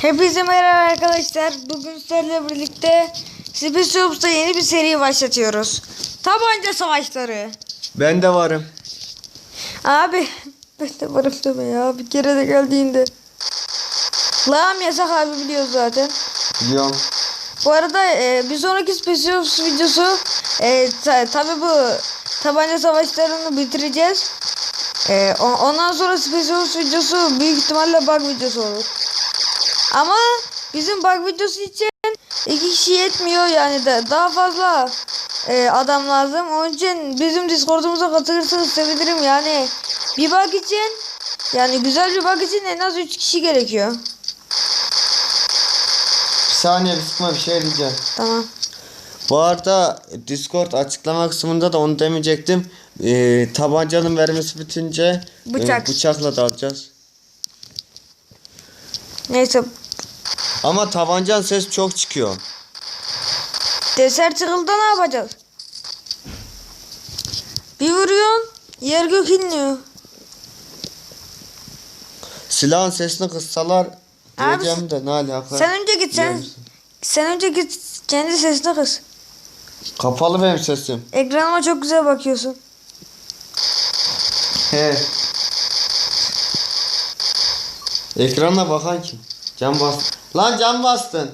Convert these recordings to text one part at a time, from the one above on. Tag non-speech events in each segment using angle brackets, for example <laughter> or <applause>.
Hepinize merhaba arkadaşlar. Bugün sizlerle birlikte Spesiops'ta yeni bir seri başlatıyoruz. Tabanca savaşları. Ben de varım. Abi <laughs> ben de varım deme ya bir kere de geldiğinde. Lağım yasak abi biliyoruz zaten. Biliyorum. Bu arada e, bir sonraki Spesiopс videosu e, ta, tabi bu tabanca savaşlarını bitireceğiz. E, o- ondan sonra Spesiops videosu büyük ihtimalle bug videosu olur. Ama bizim bug videosu için iki kişi yetmiyor yani de daha fazla e, adam lazım. Onun için bizim Discord'umuza katılırsanız sevinirim yani. Bir bug için yani güzel bir bug için en az 3 kişi gerekiyor. Bir saniye bir sıkma bir şey diyeceğim. Tamam. Bu arada Discord açıklama kısmında da onu demeyecektim. Ee, tabancanın vermesi bitince e, Bıçak. bıçakla dalacağız. Neyse Ama tabancan ses çok çıkıyor. Deser çıkıldı ne yapacağız? Bir vuruyorsun yer gök inliyor. Silahın sesini kıssalar Abi diyeceğim de ne alaka? Sen önce git sen. Biliyor Sen önce git kendi sesine kız. Kapalı benim sesim. Ekranıma çok güzel bakıyorsun. He. Ekrana bakan kim? Cam bas. Lan cam bastın.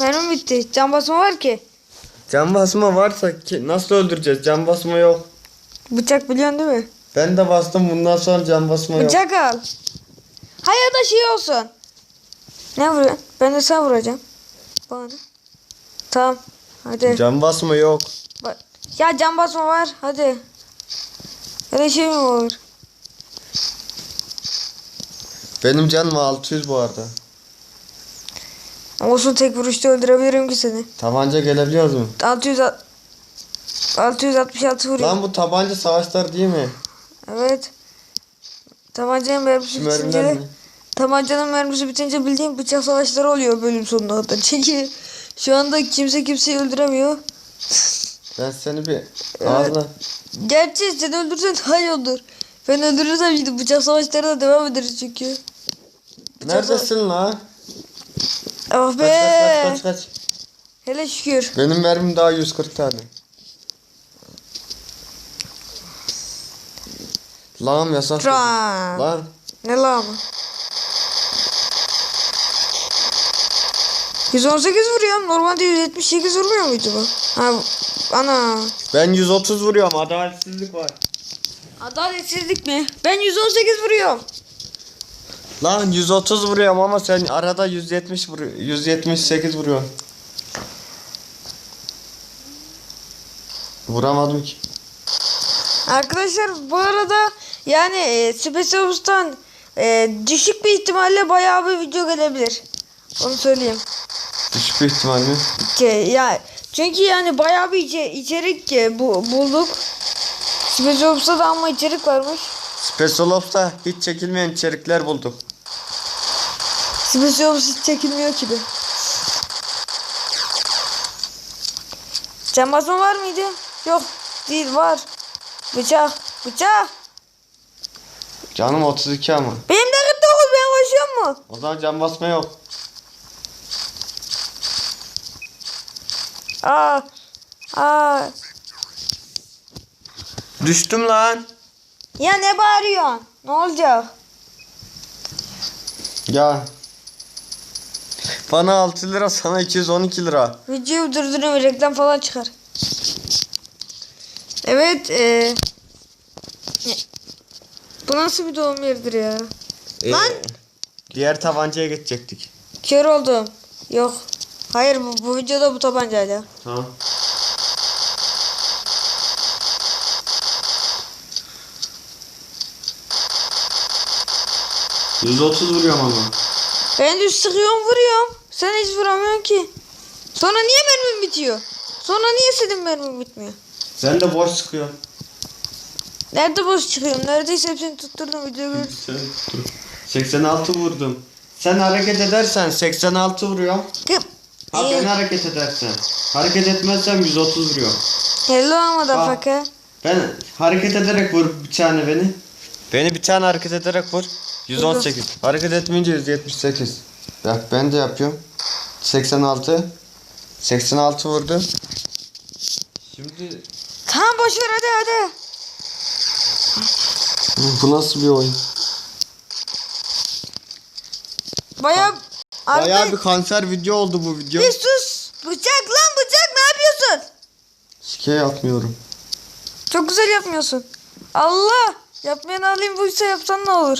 Mermim bitti. Can basma var ki. Cam basma varsa ki nasıl öldüreceğiz? Cam basma yok. Bıçak biliyorsun değil mi? Ben de bastım bundan sonra cam basma yok. Bıçak al. Hayır da şey olsun. Ne vuruyorsun? Ben de sen vuracağım. Bana. Tamam. Hadi. Cam basma yok. Ya can basma var. Hadi. Öyle şey mi olur? Benim canım 600 bu arada. Olsun tek vuruşta öldürebilirim ki seni. Tabanca gelebiliyoruz mu? 600 666 vuruyor. Lan bu tabanca savaşlar değil mi? Evet. Tabancanın mermisi bitince mi? Tabancanın mermisi bitince bildiğin bıçak savaşları oluyor bölüm sonunda hatta. Çünkü şu anda kimse kimseyi öldüremiyor. Ben seni bir ağzına... Gerçi sen öldürsen iyi olur. Ben öldürürsem şimdi bıçak savaşlarına devam ederiz çünkü. Neredesin lan? Ah Kaç be. kaç kaç kaç kaç. Hele şükür. Benim mermim daha 140 tane. Lan yasak. Tran. Lan. Ne lan? 118 vuruyorum. Normalde 178 vurmuyor muydu bu? Ha, bu- ana. Ben 130 vuruyorum adaletsizlik var. Adaletsizlik mi? Ben 118 vuruyorum. Lan 130 vuruyorum ama sen arada 170 vuruyor. 178 vuruyorsun. Vuramadım ki. Arkadaşlar bu arada yani e, Space Ops'tan e, düşük bir ihtimalle bayağı bir video gelebilir. Onu söyleyeyim. Düşük bir ihtimal mi? Ki, ya, çünkü yani bayağı bir içe- içerik e, bu, bulduk. Space Ops'ta da ama içerik varmış. Special Ops'ta hiç çekilmeyen içerikler bulduk. Ops hiç çekilmiyor ki be. Can basma var mıydı? Yok değil var. Bıçak. Bıçak. Canım 32 ama. Benim de 49 ben koşuyor mu? O zaman can basma yok. Aa. Aa. Düştüm lan. Ya ne bağırıyorsun? Ne olacak? Ya. Bana 6 lira sana 212 lira. Videoyu durdurayım reklam falan çıkar. Evet. E... Bu nasıl bir doğum yeridir ya? Lan! Ee, diğer tabancaya geçecektik. Kör oldum. Yok. Hayır bu, bu videoda bu tabancayla. Tamam. ...130 vuruyorum ama. Ben düz sıkıyorum vuruyorum. Sen hiç vuramıyorsun ki. Sonra niye mermim bitiyor? Sonra niye senin mermin bitmiyor? Sen de boş sıkıyorsun. Nerede boş çıkıyorum? Neredeyse hepsini tutturdum video gör. Sen dur. 86 vurdum. Sen hareket edersen 86 vuruyorum. Kıp. Ha ben hareket edersen. Hareket etmezsem 130 vuruyorum. Hello motherfucker. Ben hareket ederek vur bir tane beni. Beni bir tane hareket ederek vur. 118. Hareket etmeyince 178. Bak ben de yapıyorum. 86. 86 vurdu. Şimdi Tamam boş ver hadi hadi. bu nasıl bir oyun? Baya Bayağı Abi bir kanser video oldu bu video. bir sus. Bıçak lan bıçak ne yapıyorsun? Şike yapmıyorum. Çok güzel yapmıyorsun. Allah. Yapmayan alayım buysa yapsan ne olur?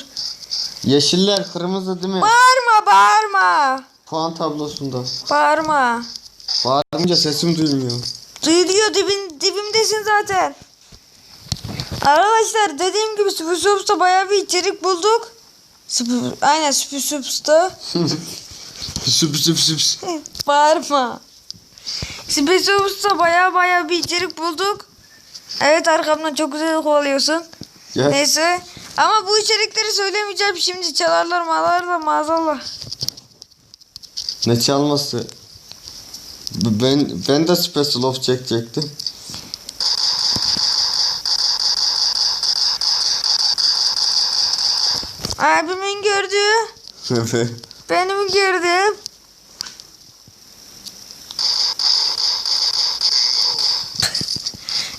Yeşiller kırmızı değil mi? Bağırma bağırma. Puan tablosunda. Bağırma. Bağırınca sesim duyulmuyor. Duyuluyor dibin, dibimdesin zaten. Arkadaşlar dediğim gibi Spusops'ta bayağı bir içerik bulduk. Sp- Aynen süp <laughs> süp. <laughs> Bağırma. Spusops'ta bayağı bayağı bir içerik bulduk. Evet arkamdan çok güzel kovalıyorsun. Gel. Neyse. Ama bu içerikleri söylemeyeceğim şimdi çalarlar malarlar maazallah. Ne çalması? Ben ben de Special of çekecektim. Abimin gördüğü Evet. <laughs> benim gördüğüm.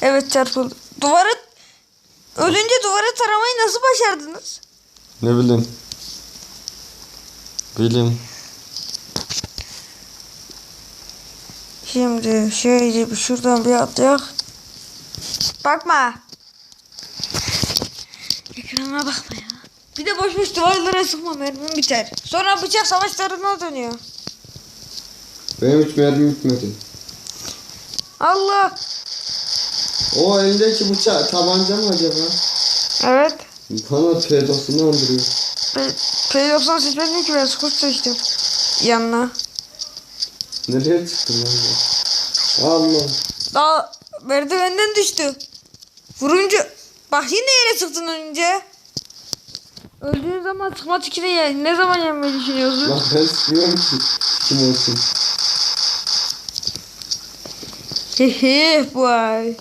evet çarpıldı. Duvarı ölünce duvarı taramayı nasıl başardınız? ne bileyim. Bilim. Şimdi şöyle bir şuradan bir atlayak. Bakma. Ekrana bakma ya. Bir de boş boş duvarlara sıkma mermim biter. Sonra bıçak savaşlarına dönüyor. Benim hiç mermi bitmedi. Allah. O elindeki bıçak tabanca mı acaba? Evet. Bana pedosunu andırıyor. P- P90 seçmedim ki ben skor seçtim. Yanına. Nereye çıktın lan bu? Allah. Daha merdivenden düştü. Vurunca. Bak yine yere sıktın önce. Öldüğün zaman sıkma tikine ye. Ne zaman yenmeyi düşünüyorsun? Lan ben sıkmıyorum ki. Kim olsun? Hehe vay.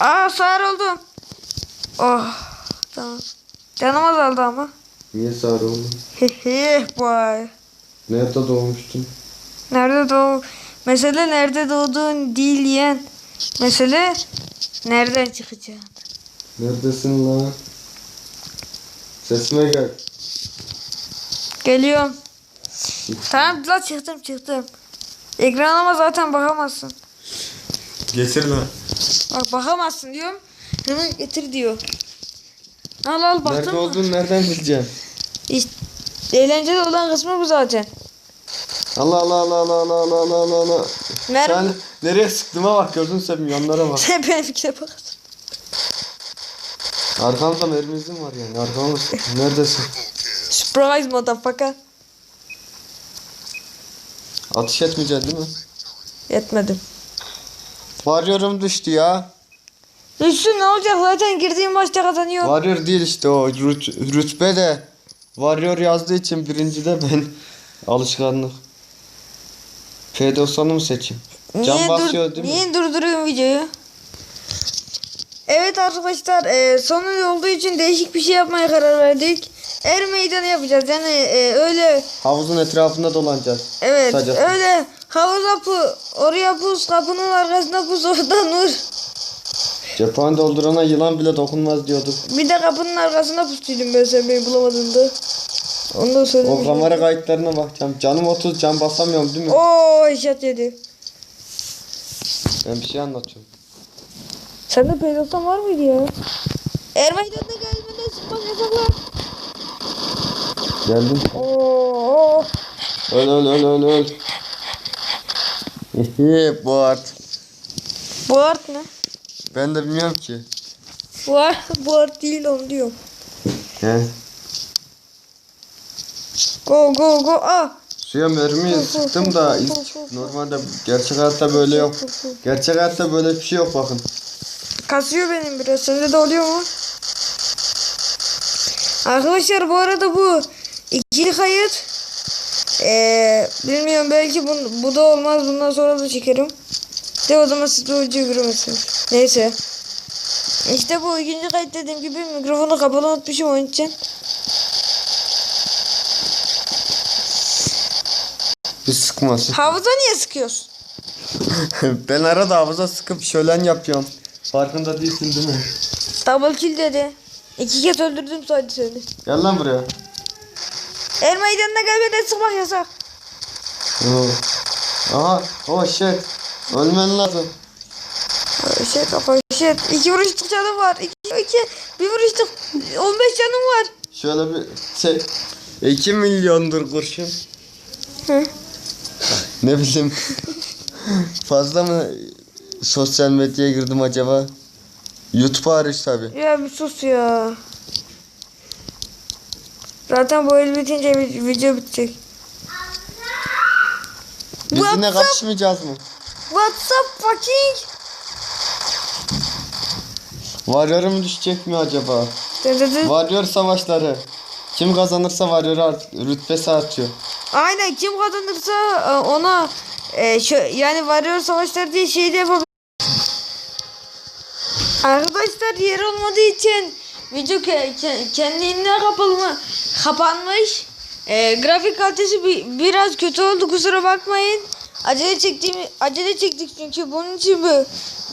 Aa sağır oldum. Oh tamam. Canım azaldı ama. Niye sarı oldun? Hehe vay. Nerede doğmuştun? Nerede doğ? Mesele nerede doğduğun değil yeğen. Mesele nereden çıkacaksın? Neredesin lan? Sesime gel. Geliyorum. Tamam la çıktım çıktım. Ekranıma zaten bakamazsın. Getir lan. Bak bakamazsın diyorum. Hemen getir diyor. Al al baktın Nerede mı? olduğunu nereden bileceğim? İşte, eğlenceli olan kısmı bu zaten. Allah Allah Allah Allah Allah Allah Allah Allah Allah. Mer Sen nereye sıktığıma bak gördün sen yanlara bak. Sen benimkine bak. Arkamda mermi izin var yani. Arkamda. Neredesin? Surprise motherfucker. Atış etmeyeceksin değil mi? Yetmedim. Varıyorum düştü ya. Üstün ne olacak zaten girdiğim maçta kazanıyor. Varıyor değil işte o rüt, rütbe de varıyor yazdığı için birinci de ben <laughs> alışkanlık. P90'ı mı seçeyim? Can basıyor değil mi? Niye durduruyorum videoyu? Evet arkadaşlar e, sonu olduğu için değişik bir şey yapmaya karar verdik. Er meydanı yapacağız yani e, öyle Havuzun etrafında dolanacağız. evet Kısacası. öyle havuz apı oraya pus kapının arkasına pus <laughs> oradan vur. Cephane doldurana yılan bile dokunmaz diyorduk. Bir de kapının arkasına pustuydum ben sen beni bulamadığında. Onu da O söylemiştim. kamera kayıtlarına bakacağım. Canım 30 can basamıyorum değil mi? Oo eşat yedi. Ben bir şey anlatıyorum. Sende pedoftan var mıydı ya? Er meydanına gelmeden sıkmak yasaklar. Geldim. Oo. Öl öl öl öl öl. Hihi bu art. Bu art ne? Ben de bilmiyorum ki. Bu art, bu art değil onu diyorum. He. Go go go ah. Suya mermiyi sıktım da normalde gerçek hayatta böyle yok. Gerçek hayatta böyle bir şey yok bakın. Kasıyor benim biraz. Sende de oluyor mu? Arkadaşlar bu arada bu ikili kayıt. Ee, bilmiyorum belki bu, bu da olmaz. Bundan sonra da çekerim. De o zaman siz bu videoyu. Neyse. İşte bu ikinci kayıt dediğim gibi mikrofonu kapalı unutmuşum onun için. Bir sıkmasın. Havuza niye sıkıyorsun? <laughs> ben arada havuza sıkıp şölen yapıyorum. Farkında değilsin değil mi? Double kill dedi. İki kez öldürdüm sadece seni. Gel lan buraya. El meydanına gelmeden sıkmak yasak. Aha. Oh shit. Ölmen lazım. Şey kafa şey. İki vuruşluk canım var. İki, iki. Bir vuruşluk 15 canım var. Şöyle bir şey. 2 milyondur kurşun. Hı. Ne bileyim. Fazla mı sosyal medyaya girdim acaba? YouTube hariç tabi. Ya bir sus ya. Zaten bu el bitince vi- video bitecek. Biz yine WhatsApp, kapışmayacağız mı? WhatsApp fucking. Warrior'a mı düşecek mi acaba? Warrior savaşları. Kim kazanırsa Warrior art, rütbesi artıyor. Aynen kim kazanırsa e, ona e, şu, yani varıyor savaşlar diye şey de yapabilir. Arkadaşlar yer olmadığı için video ke- ke- kendiliğinden kapalı kapanmış. E, grafik kalitesi bi- biraz kötü oldu kusura bakmayın. Acele çektiğim acele çektik çünkü bunun için bu,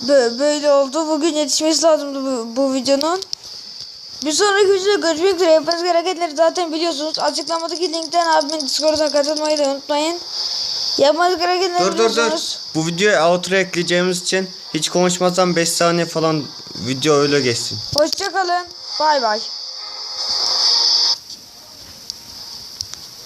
bu- böyle oldu. Bugün yetişmesi lazımdı bu, bu videonun. Bir sonraki videoda görüşmek üzere. Yapmanız gerekenleri zaten biliyorsunuz. Açıklamadaki linkten abimin Discord'una katılmayı da unutmayın. Yapmanız gerekenleri Dur dur dur. Bu videoya outro ekleyeceğimiz için hiç konuşmadan 5 saniye falan video öyle geçsin. Hoşçakalın. Bay bay.